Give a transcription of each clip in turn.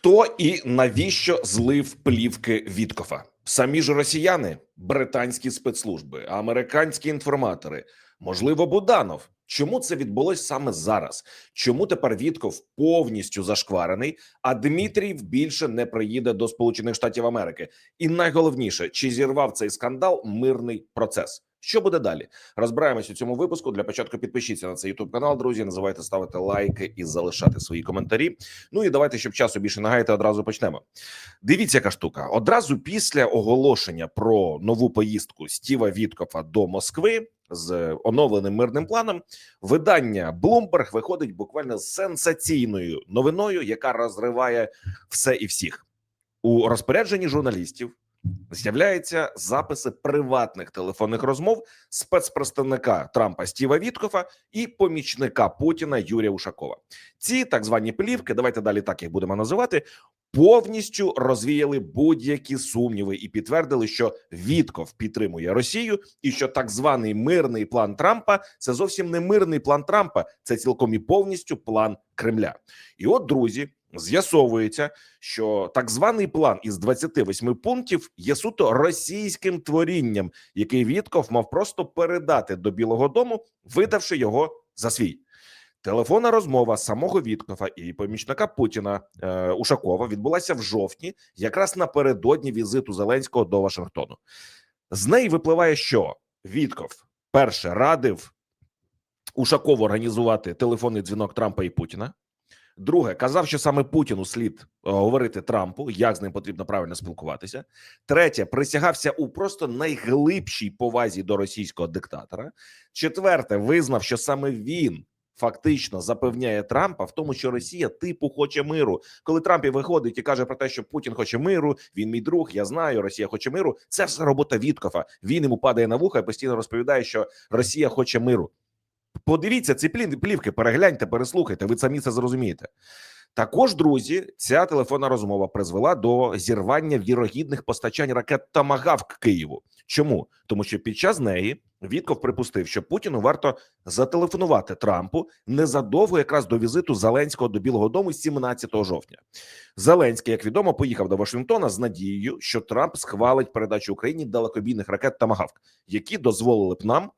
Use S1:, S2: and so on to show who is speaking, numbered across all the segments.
S1: Хто і навіщо злив плівки Віткофа? Самі ж росіяни, британські спецслужби, американські інформатори, можливо, Буданов. Чому це відбулось саме зараз? Чому тепер Вітков повністю зашкварений, а Дмитрієв більше не приїде до Сполучених Штатів Америки? І найголовніше, чи зірвав цей скандал мирний процес? Що буде далі? Розбираємось у цьому випуску. Для початку підпишіться на цей youtube канал, друзі. Не забувайте ставити лайки і залишати свої коментарі. Ну і давайте, щоб часу більше не одразу почнемо. Дивіться, яка штука. Одразу після оголошення про нову поїздку Стіва Віткофа до Москви з оновленим мирним планом, видання Bloomberg виходить буквально з сенсаційною новиною, яка розриває все і всіх у розпорядженні журналістів. З'являються записи приватних телефонних розмов спецпредставника Трампа Стіва Віткофа і помічника Путіна Юрія Ушакова. Ці так звані плівки, давайте далі так їх будемо називати, повністю розвіяли будь-які сумніви і підтвердили, що Вітков підтримує Росію, і що так званий мирний план Трампа це зовсім не мирний план Трампа, це цілком і повністю план Кремля. І от друзі. З'ясовується, що так званий план із 28 пунктів є суто російським творінням, який Вітков мав просто передати до Білого Дому, видавши його за свій. Телефонна розмова самого Віткофа і помічника Путіна е, Ушакова відбулася в жовтні, якраз напередодні візиту Зеленського до Вашингтону. З неї випливає, що Вітков перше радив Ушакову організувати телефонний дзвінок Трампа і Путіна. Друге, казав, що саме Путіну слід е, говорити Трампу, як з ним потрібно правильно спілкуватися. Третє, присягався у просто найглибшій повазі до російського диктатора. Четверте, визнав, що саме він фактично запевняє Трампа в тому, що Росія типу хоче миру. Коли Трамп і виходить і каже про те, що Путін хоче миру, він мій друг, я знаю, Росія хоче миру. Це все робота Віткофа. Він йому падає на вуха і постійно розповідає, що Росія хоче миру. Подивіться ці плівки, перегляньте, переслухайте. Ви самі це зрозумієте. Також, друзі, ця телефонна розмова призвела до зірвання вірогідних постачань ракет Тамагавк Києву. Чому тому, що під час неї Вітков припустив, що Путіну варто зателефонувати Трампу незадовго, якраз до візиту Зеленського до Білого Дому 17 жовтня. Зеленський, як відомо, поїхав до Вашингтона з надією, що Трамп схвалить передачу Україні далекобійних ракет Тамагавк, які дозволили б нам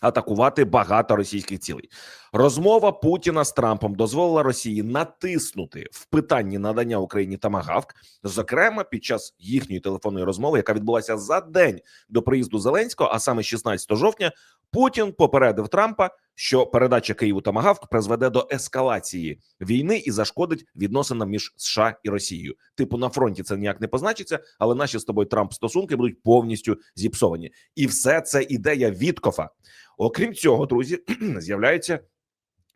S1: атакувати багато російських цілей. Розмова Путіна з Трампом дозволила Росії натиснути в питанні надання Україні тамагавк, зокрема під час їхньої телефонної розмови, яка відбулася за день до приїзду Зеленського, а саме 16 жовтня, Путін попередив Трампа, що передача Києву тамагавк призведе до ескалації війни і зашкодить відносинам між США і Росією. Типу на фронті це ніяк не позначиться, але наші з тобою Трамп стосунки будуть повністю зіпсовані, і все це ідея Віткофа. Окрім цього, друзі, з'являються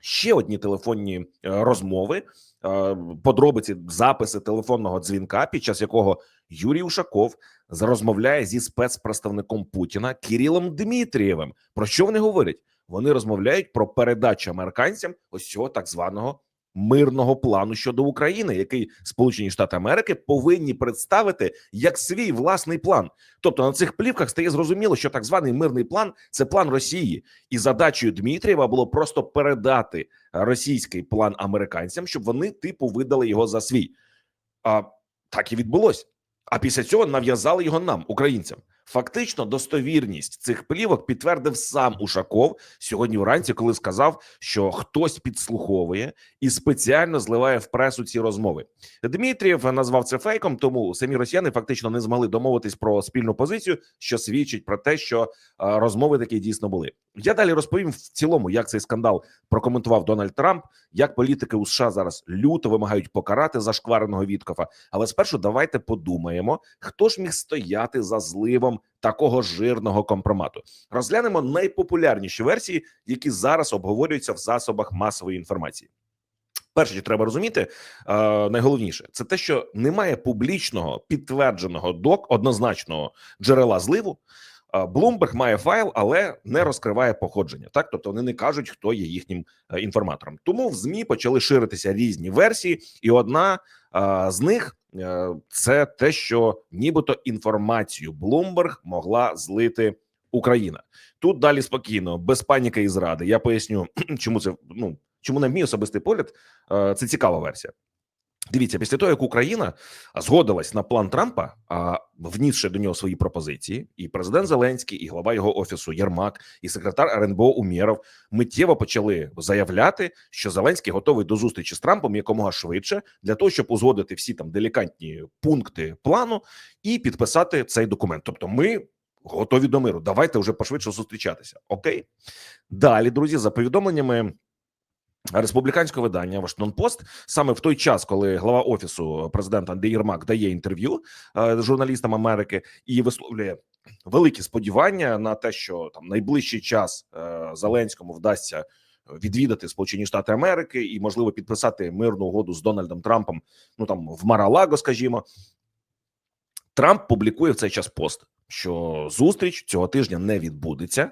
S1: ще одні телефонні е, розмови, е, подробиці записи телефонного дзвінка, під час якого Юрій Ушаков розмовляє зі спецпредставником Путіна Кирилом Дмитрієвим. Про що вони говорять? Вони розмовляють про передачу американцям ось цього так званого мирного плану щодо України, який Сполучені Штати Америки повинні представити як свій власний план. Тобто на цих плівках стає зрозуміло, що так званий мирний план це план Росії, і задачею Дмитрієва було просто передати російський план американцям, щоб вони типу видали його за свій. А так і відбулось. А після цього нав'язали його нам, українцям. Фактично, достовірність цих плівок підтвердив сам Ушаков сьогодні вранці, коли сказав, що хтось підслуховує і спеціально зливає в пресу ці розмови. Дмитрієв назвав це фейком, тому самі росіяни фактично не змогли домовитись про спільну позицію, що свідчить про те, що розмови такі дійсно були. Я далі розповім в цілому, як цей скандал прокоментував Дональд Трамп, як політики у США зараз люто вимагають покарати зашквареного Віткофа. Але спершу давайте подумаємо, хто ж міг стояти за зливом такого жирного компромату. Розглянемо найпопулярніші версії, які зараз обговорюються в засобах масової інформації. Перше, що треба розуміти, е, найголовніше це те, що немає публічного підтвердженого док однозначного джерела зливу. Bloomberg має файл, але не розкриває походження. Так, тобто вони не кажуть, хто є їхнім е, інформатором. Тому в змі почали ширитися різні версії, і одна е, з них це те, що нібито інформацію Bloomberg могла злити Україна. Тут далі спокійно, без паніки і зради. Я поясню, чому це ну чому на мій особистий погляд це цікава версія. Дивіться, після того, як Україна згодилась на план Трампа, а внісши до нього свої пропозиції, і президент Зеленський, і глава його офісу Єрмак, і секретар РНБО Умєров миттєво почали заявляти, що Зеленський готовий до зустрічі з Трампом якомога швидше для того, щоб узгодити всі там делікатні пункти плану і підписати цей документ. Тобто, ми готові до миру. Давайте вже пошвидше зустрічатися. Окей, далі, друзі, за повідомленнями республіканського видання Вашингтон Пост саме в той час, коли глава офісу президента Андрій Єрмак дає інтерв'ю е, журналістам Америки і висловлює великі сподівання на те, що там найближчий час е, Зеленському вдасться відвідати Сполучені Штати Америки і можливо підписати мирну угоду з Дональдом Трампом. Ну там в Маралаго, скажімо, Трамп публікує в цей час пост, що зустріч цього тижня не відбудеться.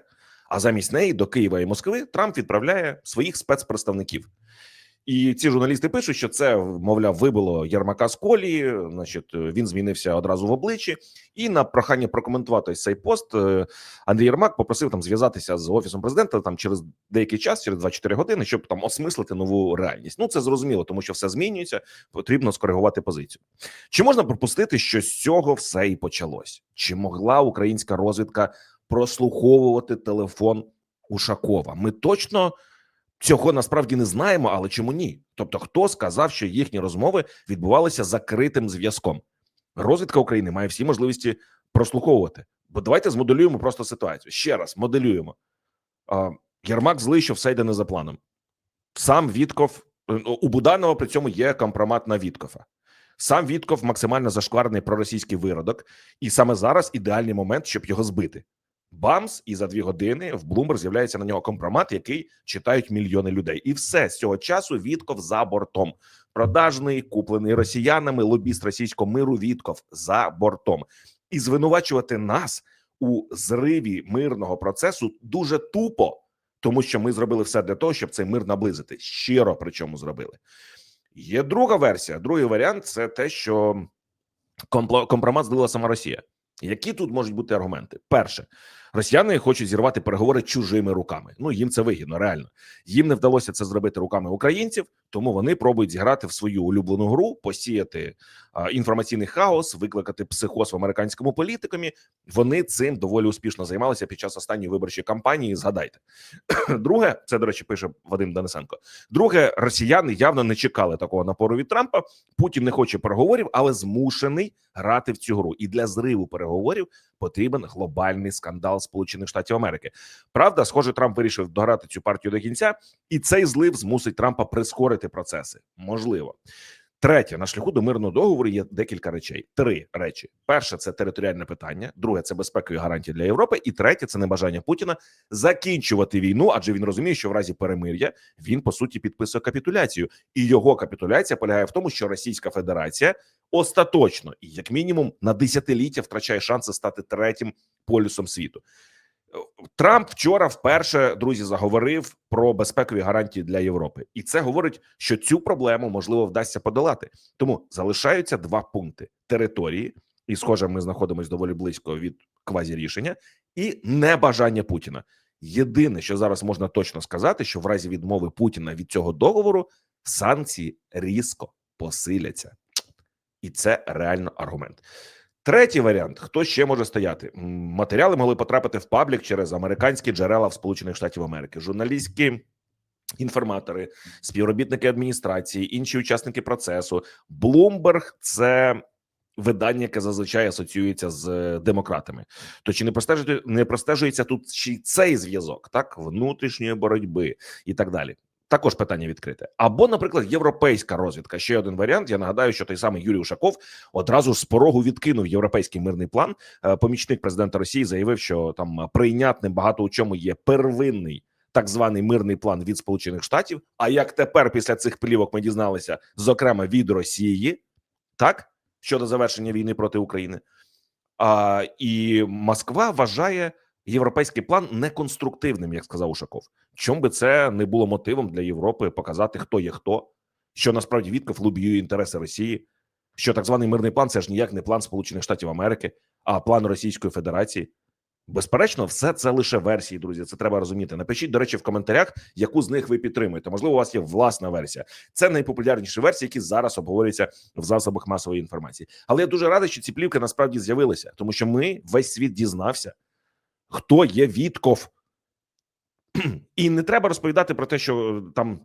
S1: А замість неї до Києва і Москви Трамп відправляє своїх спецпредставників. І ці журналісти пишуть, що це мовляв вибило Єрмака з колії. Значить, він змінився одразу в обличчі. І на прохання прокоментувати цей пост е, Андрій Єрмак попросив там зв'язатися з офісом президента там через деякий час, через 24 години, щоб там осмислити нову реальність. Ну це зрозуміло, тому що все змінюється. Потрібно скоригувати позицію. Чи можна пропустити, що з цього все і почалось? Чи могла українська розвідка прослуховувати телефон Ушакова? Ми точно. Цього насправді не знаємо, але чому ні? Тобто, хто сказав, що їхні розмови відбувалися закритим зв'язком? Розвідка України має всі можливості прослуховувати. Бо давайте змоделюємо просто ситуацію. Ще раз моделюємо. Єрмак злий, що все йде не за планом. Сам Вітков у Буданова при цьому є компромат на Віткофа. Сам Вітков максимально зашкварений проросійський виродок, і саме зараз ідеальний момент, щоб його збити. Бамс, і за дві години в Bloomberg з'являється на нього компромат, який читають мільйони людей, і все з цього часу Вітков за бортом. Продажний, куплений росіянами, лобіст російського миру. Вітков за бортом, і звинувачувати нас у зриві мирного процесу дуже тупо, тому що ми зробили все для того, щоб цей мир наблизити. Щиро причому зробили. Є друга версія. Другий варіант це те, що компромат злила сама Росія. Які тут можуть бути аргументи? Перше, росіяни хочуть зірвати переговори чужими руками. Ну їм це вигідно, реально їм не вдалося це зробити руками українців, тому вони пробують зіграти в свою улюблену гру, посіяти а, інформаційний хаос, викликати психоз в американському політикумі. Вони цим доволі успішно займалися під час останньої виборчої кампанії. Згадайте, друге, це до речі, пише Вадим Денисенко. Друге, росіяни явно не чекали такого напору від Трампа. Путін не хоче переговорів, але змушений грати в цю гру. І для зриву переговорів потрібен глобальний скандал Сполучених Штатів Америки. Правда, схоже, Трамп вирішив дограти цю партію до кінця, і цей злив змусить Трампа прискорити процеси. Можливо. Третє на шляху до мирного договору є декілька речей. Три речі: перше це територіальне питання, друге це безпекові гарантії для Європи, і третє це небажання Путіна закінчувати війну, адже він розуміє, що в разі перемир'я він по суті підписує капітуляцію, і його капітуляція полягає в тому, що Російська Федерація остаточно і як мінімум на десятиліття втрачає шанси стати третім полюсом світу. Трамп вчора вперше друзі заговорив про безпекові гарантії для Європи, і це говорить, що цю проблему можливо вдасться подолати. Тому залишаються два пункти: території, і схоже, ми знаходимося доволі близько від квазі рішення, і небажання Путіна. Єдине, що зараз можна точно сказати, що в разі відмови Путіна від цього договору санкції різко посиляться, і це реально аргумент. Третій варіант: хто ще може стояти? Матеріали могли потрапити в паблік через американські джерела в Сполучених Штатів Америки, журналістські інформатори, співробітники адміністрації, інші учасники процесу. Блумберг це. Видання, яке зазвичай асоціюється з е, демократами, то чи не простежується, не простежується тут ще й цей зв'язок, так внутрішньої боротьби і так далі? Також питання відкрите. Або, наприклад, європейська розвідка. Ще один варіант. Я нагадаю, що той самий Юрій Ушаков одразу з порогу відкинув європейський мирний план. Е, помічник президента Росії заявив, що там прийнятним багато у чому є первинний так званий мирний план від Сполучених Штатів. А як тепер після цих плівок ми дізналися, зокрема від Росії, так щодо завершення війни проти України, а і Москва вважає європейський план неконструктивним, як сказав Ушаков. Чому би це не було мотивом для Європи показати, хто є хто, що насправді Вітков лобіює інтереси Росії, що так званий мирний план це ж ніяк не план Сполучених Штатів Америки, а план Російської Федерації. Безперечно, все це лише версії, друзі. Це треба розуміти. Напишіть, до речі, в коментарях, яку з них ви підтримуєте. Можливо, у вас є власна версія. Це найпопулярніші версії, які зараз обговорюються в засобах масової інформації. Але я дуже радий, що ці плівки насправді з'явилися, тому що ми весь світ дізнався, хто є Вітков. І не треба розповідати про те, що е, там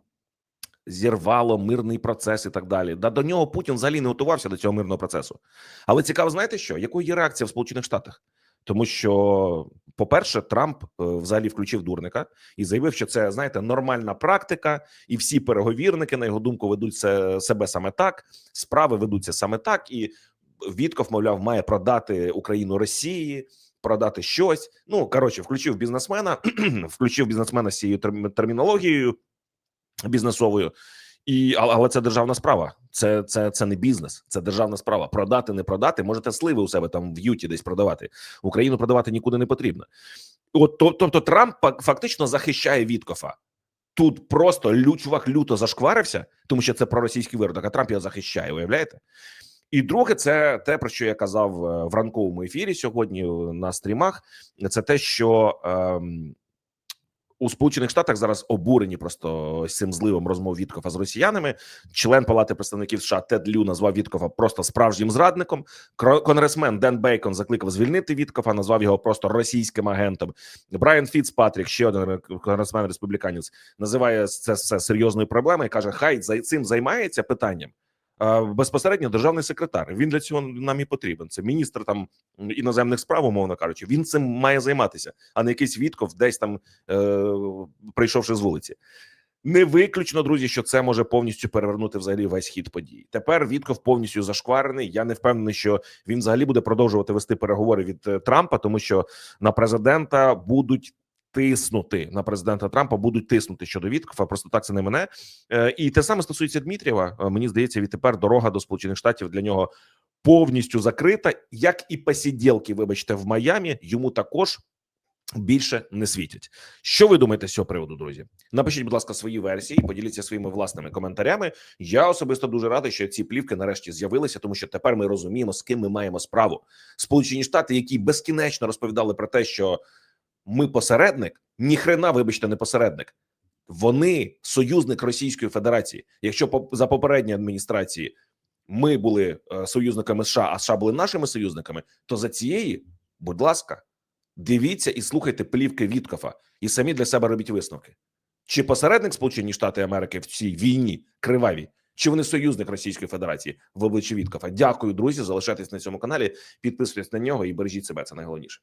S1: зірвало мирний процес і так далі. Да до нього Путін взагалі не готувався до цього мирного процесу. Але цікаво, знаєте що? Якою є реакція в Сполучених Штатах? Тому що, по-перше, Трамп е, взагалі включив дурника і заявив, що це знаєте нормальна практика, і всі переговірники, на його думку, ведуть себе саме так. Справи ведуться саме так, і Вітков, мовляв, має продати Україну Росії, продати щось. Ну коротше, включив бізнесмена, включив бізнесмена з цією термінологією бізнесовою. І але, це державна справа. Це, це, це не бізнес, це державна справа. Продати, не продати. Можете сливи у себе там в юті десь продавати. Україну продавати нікуди не потрібно. От то- тобто Трамп фактично захищає Віткофа. Тут просто чувак люто зашкварився, тому що це проросійський виродок, а Трамп його захищає. Уявляєте? І друге, це те, про що я казав е, в ранковому ефірі сьогодні е, на стрімах. Це те, що ем, у Сполучених Штатах зараз обурені просто цим зливом розмов Віткофа з росіянами. Член Палати представників США Тед Лю назвав Віткофа просто справжнім зрадником. Конгресмен Ден Бейкон закликав звільнити Віткофа, назвав його просто російським агентом. Брайан Фіцпатрік, ще один конгресмен республіканець, називає це все серйозною проблемою. і Каже, хай за цим займається питанням. Безпосередньо державний секретар. Він для цього нам і потрібен. Це міністр там іноземних справ, умовно кажучи. Він цим має займатися, а не якийсь Вітков десь там е, прийшовши з вулиці. Не виключно, друзі, що це може повністю перевернути взагалі весь хід подій. Тепер Вітков повністю зашкварений. Я не впевнений, що він взагалі буде продовжувати вести переговори від е, Трампа, тому що на президента будуть. Тиснути на президента Трампа будуть тиснути щодо Віткофа. Просто так це не мене. Е, і те саме стосується Дмитрієва. Е, Мені здається, відтепер дорога до Сполучених Штатів для нього повністю закрита, як і посіділки, вибачте, в Майамі йому також більше не світять. Що ви думаєте з цього приводу, друзі? Напишіть, будь ласка, свої версії, поділіться своїми власними коментарями. Я особисто дуже радий, що ці плівки нарешті з'явилися, тому що тепер ми розуміємо, з ким ми маємо справу. Сполучені Штати, які безкінечно розповідали про те, що ми посередник, ніхрена, вибачте, не посередник. Вони союзник Російської Федерації. Якщо за попередньої адміністрації ми були е, союзниками США, а США були нашими союзниками, то за цієї, будь ласка, дивіться і слухайте плівки Віткофа і самі для себе робіть висновки. Чи посередник Сполучені Штати Америки в цій війні кривавій, чи вони союзник Російської Федерації в обличчі Віткофа? Дякую, друзі. Залишайтесь на цьому каналі, підписуйтесь на нього і бережіть себе. Це найголовніше.